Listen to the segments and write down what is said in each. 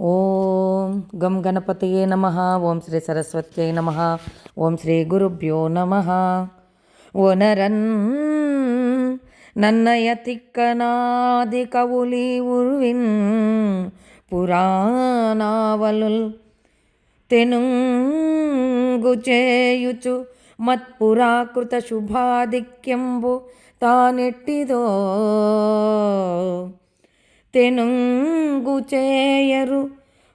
ఓం గం గణపతయే నమ. ఓం శ్రీ సరస్వత్యై నమ. ఓం శ్రీ గురుభ్యో నమ. ఒనరన్ నన్నయ తిక్కనాది కవులి ఉర్విన్ పురాణావలుల్ తెనుంగు చేయుచు మత్పురాకృత శుభాధిక్యంబు తానెట్టిదో తెనుంగు చేయరు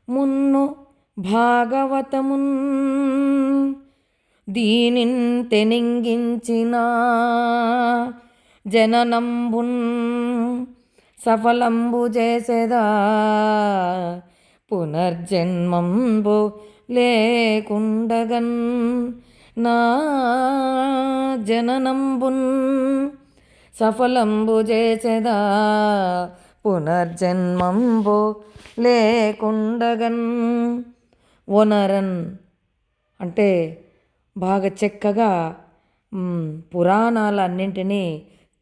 మున్ను భాగవతమున్. దీనిన్ తెనింగించిన జననంబున్ సఫలంబు చేసేదా పునర్జన్మంబు లేకుండగన్. నా జననంబున్ సఫలంబు చేసేదా పునర్జన్మంబు లేకుండగన్. ఓనరన్ అంటే బాగా చక్కగా పురాణాలన్నింటినీ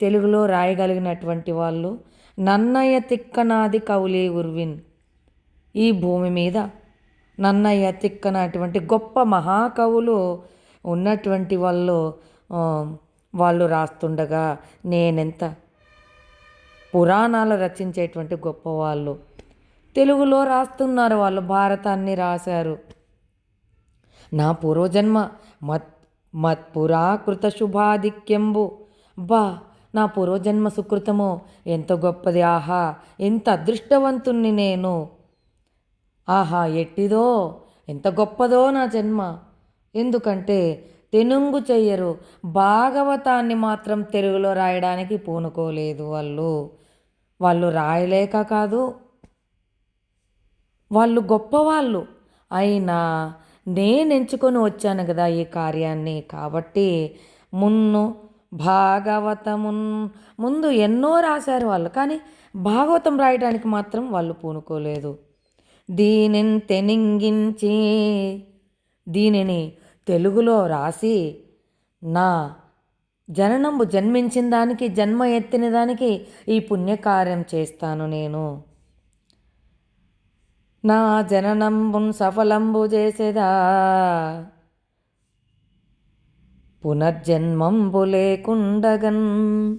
తెలుగులో రాయగలిగినటువంటి వాళ్ళు నన్నయ్య తిక్కనాది కవులే ఉర్విన్. ఈ భూమి మీద నన్నయ్య తిక్కన అటువంటి గొప్ప మహాకవులు ఉన్నటువంటి వాళ్ళు వాళ్ళు రాస్తుండగా నేనెంత పురాణాలు రచించేటువంటి గొప్పవాళ్ళు. తెలుగులో రాస్తున్నారు వాళ్ళు భారతాన్ని రాశారు. నా పూర్వజన్మ మత్ మత్ పురాకృత శుభాధిక్యంబు. బా నా పూర్వజన్మ సుకృతము ఎంత గొప్పది ఆహా ఎంత అదృష్టవంతుణ్ణి నేను. ఆహా ఎట్టిదో ఎంత గొప్పదో నా జన్మ. ఎందుకంటే తెనుంగు చెయ్యరు. భాగవతాన్ని మాత్రం తెలుగులో రాయడానికి పూనుకోలేదు వాళ్ళు. వాళ్ళు రాయలేక కాదు. వాళ్ళు గొప్పవాళ్ళు. అయినా నేను ఎంచుకొని వచ్చాను కదా ఈ కార్యాన్ని. కాబట్టి మున్ను భాగవతమున్ ముందు ఎన్నో రాశారు వాళ్ళు. కానీ భాగవతం రాయడానికి మాత్రం వాళ్ళు పూనుకోలేదు. దీనిని తెనింగించి దీనిని తెలుగులో రాసి నా జననంబు జన్మించిన దానికి జన్మ ఎత్తిన దానికి ఈ పుణ్యకార్యం చేస్తాను నేను. నా జననంబున్ సఫలంబు చేసేదా? పునర్జన్మంబు లేకుండగన్.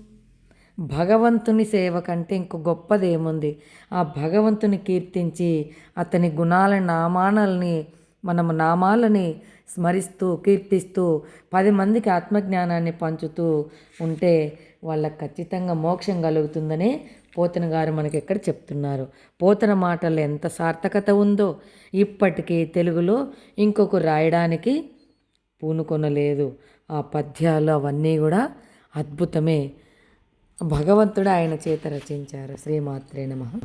భగవంతుని సేవ కంటే ఇంకో గొప్పదేముంది? ఆ భగవంతుని కీర్తించి అతని గుణాల నామానల్ని మనము నామాలని స్మరిస్తూ కీర్తిస్తూ పది మందికి ఆత్మజ్ఞానాన్ని పంచుతూ ఉంటే వాళ్ళకి ఖచ్చితంగా మోక్షం కలుగుతుందని పోతన గారు మనకి ఇక్కడ చెప్తున్నారు. పోతన మాటలు ఎంత సార్థకత ఉందో ఇప్పటికీ తెలుగులో ఇంకొక రాయడానికి పూనుకొనలేదు. ఆ పద్యాలు అవన్నీ కూడా అద్భుతమే. భగవంతుడు ఆయన చేత రచించారు. శ్రీమాత్రే నమ.